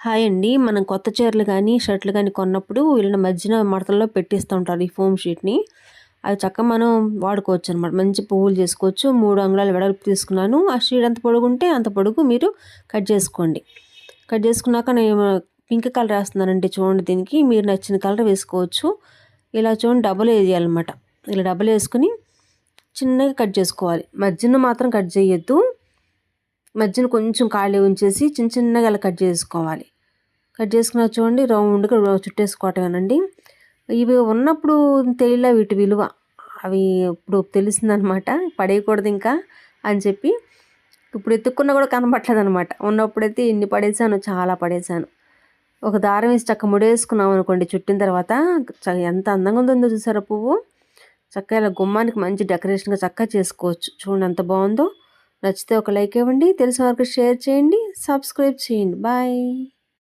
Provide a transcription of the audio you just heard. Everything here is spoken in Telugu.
హాయ్ అండి. మనం కొత్త చీరలు కానీ షర్ట్లు కానీ కొన్నప్పుడు వీళ్ళని మధ్యన మడతల్లో పెట్టిస్తూ ఉంటారు ఈ ఫోమ్ షీట్ని. అవి చక్కగా మనం వాడుకోవచ్చు అనమాట మంచి పువ్వులు చేసుకోవచ్చు. మూడు అంగుళాలు వెడల్పు తీసుకున్నాను. ఆ షీట్ ఎంత పొడుగుంటే అంత పొడుగు మీరు కట్ చేసుకోండి. కట్ చేసుకున్నాక నేను పింక్ కలర్ వేస్తున్నానండి చూడండి దీనికి. మీరు నచ్చిన కలర్ వేసుకోవచ్చు. ఇలా చూడండి డబుల్ వేయాలన్నమాట. ఇలా డబుల్ వేసుకుని చిన్నగా కట్ చేసుకోవాలి. మధ్యన మాత్రం కట్ చేయొద్దు. మధ్యన కొంచెం ఖాళీ ఉంచేసి చిన్న చిన్నగా కట్ చేసుకోవాలి. కట్ చేసుకున్న చూడండి రౌండ్గా చుట్టేసుకోవటమేనండి. ఇవి ఉన్నప్పుడు తెలియలే వీటి విలువ. అవి ఇప్పుడు తెలిసిందనమాట. పడేయకూడదు ఇంకా అని చెప్పి ఇప్పుడు ఎత్తుక్కున్నా కూడా కనబట్టలేదు అనమాట ఉన్నప్పుడైతే ఇన్ని పడేసాను చాలా పడేసాను. ఒక దారం వేసి చక్క ముడేసుకున్నాం అనుకోండి చుట్టిన తర్వాత ఎంత అందంగా ఉందో చూసారా పువ్వు? చక్కగా ఇలా గుమ్మానికి మంచి డెకరేషన్గా చక్కగా చేసుకోవచ్చు. చూడండి ఎంత బాగుందో. నచ్చితే ఒక లైక్ ఇవ్వండి తెలిసిన వరకు షేర్ చేయండి సబ్స్క్రైబ్ చేయండి. బాయ్.